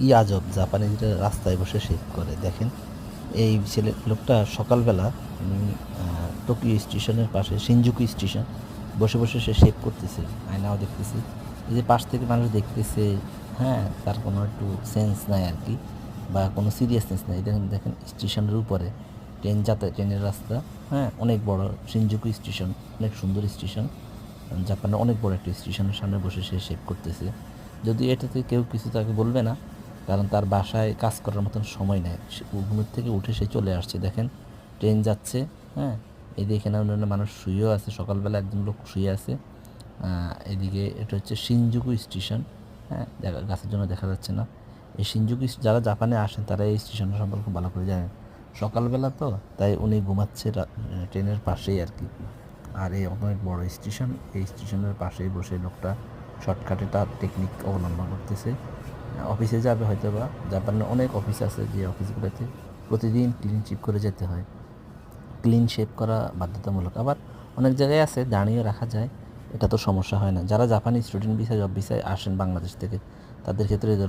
কি আজব জাপানিজরা রাস্তায় বসে শেভ করে। দেখেন, এই ছেলে লোকটা সকালবেলা টোকিও স্টেশনের পাশে, সিনজুকু স্টেশন, বসে বসে সে শেভ করতেছে, আয়নাও দেখতেছে। এই যে পাশ থেকে মানুষ দেখতেছে হ্যাঁ তার কোনো একটু সেন্স নাই আর কি, বা কোনো সিরিয়াসনেস নাই। দেখেন দেখেন, স্টেশনের উপরে, ট্রেন যাতায়াত, ট্রেনের রাস্তা হ্যাঁ অনেক বড় সিনজুকু স্টেশন, অনেক সুন্দর স্টেশন। জাপানের অনেক বড় একটা স্টেশনের সামনে বসে সে শেভ করতেছে। যদি এটাতে কেউ কিছু তাকে বলবে না কারণ তার বাসায় কাজ করার মতন সময় সে ঘুমের থেকে উঠে সে চলে আসছে, দেখেন। ট্রেন যাচ্ছে হ্যাঁ? এদিকে এখানে অন্যান্য মানুষ শুয়েও আছে, সকালবেলা একজন লোক শুয়ে আছে। এদিকে এটা হচ্ছে সিনজুকু স্টেশন হ্যাঁ? দেখা- গাছের জন্য দেখা যাচ্ছে না। এই সিনজুকু যারা জাপানে আসেন, তারা এই স্টেশন সম্পর্কে ভালো করে জানেন। সকালবেলা তো, তাই উনি ঘুমাচ্ছে ট্রেনের পাশেই আর কি। আর এই অনেক বড় স্টেশন, এই স্টেশনের পাশেই বসে লোকটা শর্টকাটে তার টেকনিক অবলম্বন করতেছে। অফিসে যাবে হয়তো বা জাপানের অনেক অফিস আছে যে অফিসগুলোতে প্রতিদিন ক্লিন চিপ করে যেতে হয়। ক্লিন শেপ করা বাধ্যতামূলক। আবার অনেক জায়গায় আছে দাঁড়িয়ে রাখা যায়। এটা তো সমস্যা হয় না। যারা জাপানি স্টুডেন্ট ভিসা ভিসায় আসেন বাংলাদেশ থেকে, তাদের ক্ষেত্রে এই ধরনের